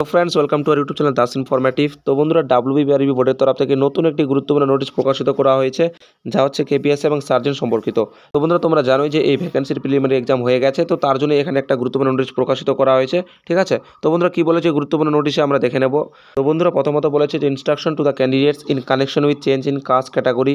তো friends welcome to our YouTube channel Das informative তো বন্ধুরা ডাব্লিউবি বিআরবি বোর্ডের তরফ থেকে নতুন একটি গুরুত্বপূর্ণ নোটিশ প্রকাশিত করা হয়েছে, যা হচ্ছে কেপিএস এবং সার্জেন্ট সম্পর্কিত। তো বন্ধুরা, তোমরা জানোই যে এই ভ্যাকেন্সির প্রিলিমিনারি এক্সাম হয়ে গেছে, তো তার জন্য এখানে একটা গুরুত্বপূর্ণ নোটিশ প্রকাশিত করা হয়েছে, ঠিক আছে? তো বন্ধুরা, কী বলেছে গুরুত্বপূর্ণ নোটিশে আমরা দেখে নেব। তো বন্ধুরা, প্রথমত বলেছে যে instruction to the candidates in connection with change in caste category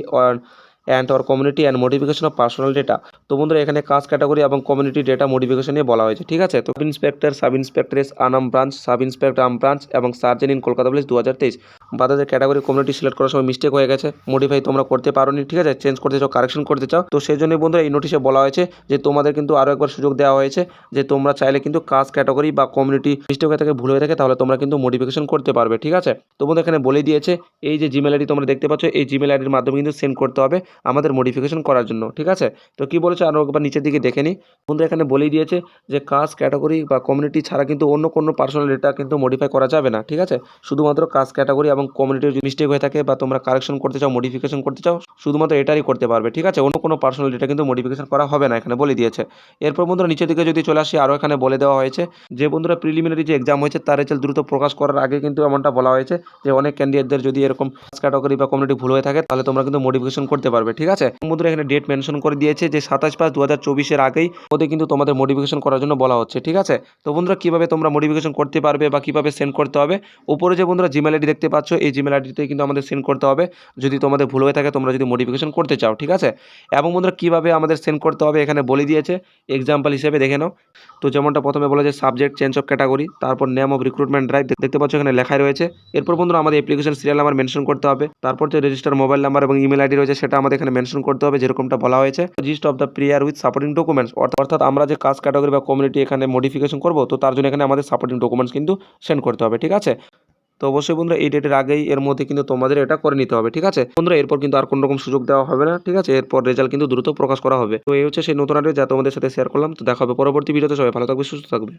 and or community and modification of personal data তো বন্ধুরা, এখানে কাজ ক্যাটাগরি এবং কমিউনিটি ডেটা মডিফিকেশন নিয়ে বলা হয়েছে, ঠিক আছে? তো inspector sub ইন্সপেক্টরেস Anam branch sub inspector আম ব্রাঞ্চ এবং সার্জেন ইন কলকাতা পুলিশ দু হাজার তেইশ। বাদাদের ক্যাটাগরি কমিউনিটি সিলেক্ট করার সময় মিস্টেক হয়ে গেছে মডিফাই তোমরা করতে পারো নি ঠিক আছে? চেঞ্জ করতে চাও কারেকশন করতে চাও, তো সেই জন্য বন্ধুরা এই নোটিশে বলা হয়েছে যে তোমাদের কিন্তু আরও একবার সুযোগ দেওয়া হয়েছে যে তোমরা চাইলে কিন্তু কাজ ক্যাটাগরি বা কমিউনিটি মিস্টেক হয়ে থাকে, ভুল হয়ে থাকে, তাহলে তোমরা কিন্তু মডিফিকেশন করতে পারবে, ঠিক আছে? তো বন্ধু এখানে বলে দিয়েছে, এই যে জিমেল আইডি তোমরা দেখতে পাচ্ছ, এই জিমেল আইডির মাধ্যমে কিন্তু সেন্ড করতে হবে আমাদের মডিফিকেশন করার জন্য, ঠিক আছে? তো কি বলেছে আরও একবার নিচের দিকে দেখে নিই। বন্ধু এখানে বলেই দিয়েছে যে কাজ ক্যাটাগরি বা কমিউনিটি ছাড়া কিন্তু অন্য কোনো পার্সোনাল ডেটা কিন্তু মডিফাই করা যাবে না, ঠিক আছে? শুধুমাত্র কাজ ক্যাটাগরি এবং কমিউনিটির যদি মিস্টেক হয়ে থাকে বা তোমরা কারেকশন করতে চাও মডিফিকেশন করতে চাও, শুধুমাত্র এটারই করতে পারবে, ঠিক আছে? অন্য কোনো পার্সোনাল ডেটা কিন্তু মডিফিকেশন করা হবে না, এখানে বলে দিয়েছে। এরপর বন্ধুরা নিচের দিকে যদি চলে আসি আরও এখানে বলে দেওয়া হয়েছে যে, বন্ধুরা প্রিলিমিনারি যে এক্সাম হয়েছে, তার রেজাল্ট দ্রুত প্রকাশ করার আগে কিন্তু এমনটা বলা হয়েছে যে, অনেক ক্যান্ডিডেটদের যদি এরকম ক্যাটাগরি বা কমিউনিটি ভুল হয়ে থাকে, তাহলে তোমরা কিন্তু মডিফিকেশন করতে পারবে, ঠিক আছে? বন্ধুরা, এখানে ডেট মেনশন করে দিয়েছে যে, সাতাশ পাঁচ দু হাজার চব্বিশের আগেই ওদের কিন্তু তোমাদের মডিফিকেশন করার জন্য বলা হচ্ছে, ঠিক আছে? তো বন্ধুরা, কীভাবে তোমরা মডিফিকেশন করতে পারবে বা কীভাবে সেন্ড করতে হবে? উপরে যে বন্ধুরা জিমেল আইডি দেখতে পাচ্ছ এই জিমেল আইডিতে কিন্তু আমাদের সেন্ড করতে হবে। যদি তোমাদের ভুল হয়ে থাকে, তোমরা যদি মডিফিকেশন করতে চাও, ঠিক আছে? এবং বন্ধুরা, কীভাবে আমাদের সেন্ড করতে হবে এখানে বলে দিয়েছে। এক্সাম্পল হিসেবে দেখে নাও। তো যেমনটা প্রথমে বলেছে সাবজেক্ট চেঞ্জ অফ ক্যাটাগরি তারপর নেম অফ রিক্রুটমেন্ট ড্রাইভ দেখতে পাচ্ছ এখানে লেখাই রয়েছে। এরপর বন্ধুরা, আমাদের অ্যাপ্লিকেশন সিরিয়াল নাম্বার মেনশন করতে হবে। তারপর যে রেজিস্টার মোবাইল নাম্বার এবং ইমেল আইডি রয়েছে, সেটা আমাদের এখানে মেনশন করতে হবে, যেরকমটা বলা হয়েছে। Gist of the prayer with supporting documents অর্থাৎ আমরা যে কাজ ক্যাটাগরি বা কমিউনিটি এখানে মডিফিকেশন করব, তো তার জন্য এখানে আমাদের সাপোর্টিং ডকুমেন্টস কিন্তু সেন্ড করতে হবে, ঠিক আছে? তো অবশ্যই বন্ধুরা, এই ডেটের আগেই এর মধ্যে কিন্তু তোমাদের এটা করে নিতে হবে, ঠিক আছে? বন্ধুরা, এরপর কিন্তু আর কোনো রকম সুযোগ দেওয়া হবে না, ঠিক আছে? এরপর রেজাল্ট কিন্তু দ্রুত প্রকাশ করা হবে। তো এই হচ্ছে সেই নতুন আপডেট যা তোমাদের সাথে শেয়ার করলাম। তো দেখা হবে পরবর্তী ভিডিওতে সবাই ভালো থাকবে, সুস্থ থাকবে।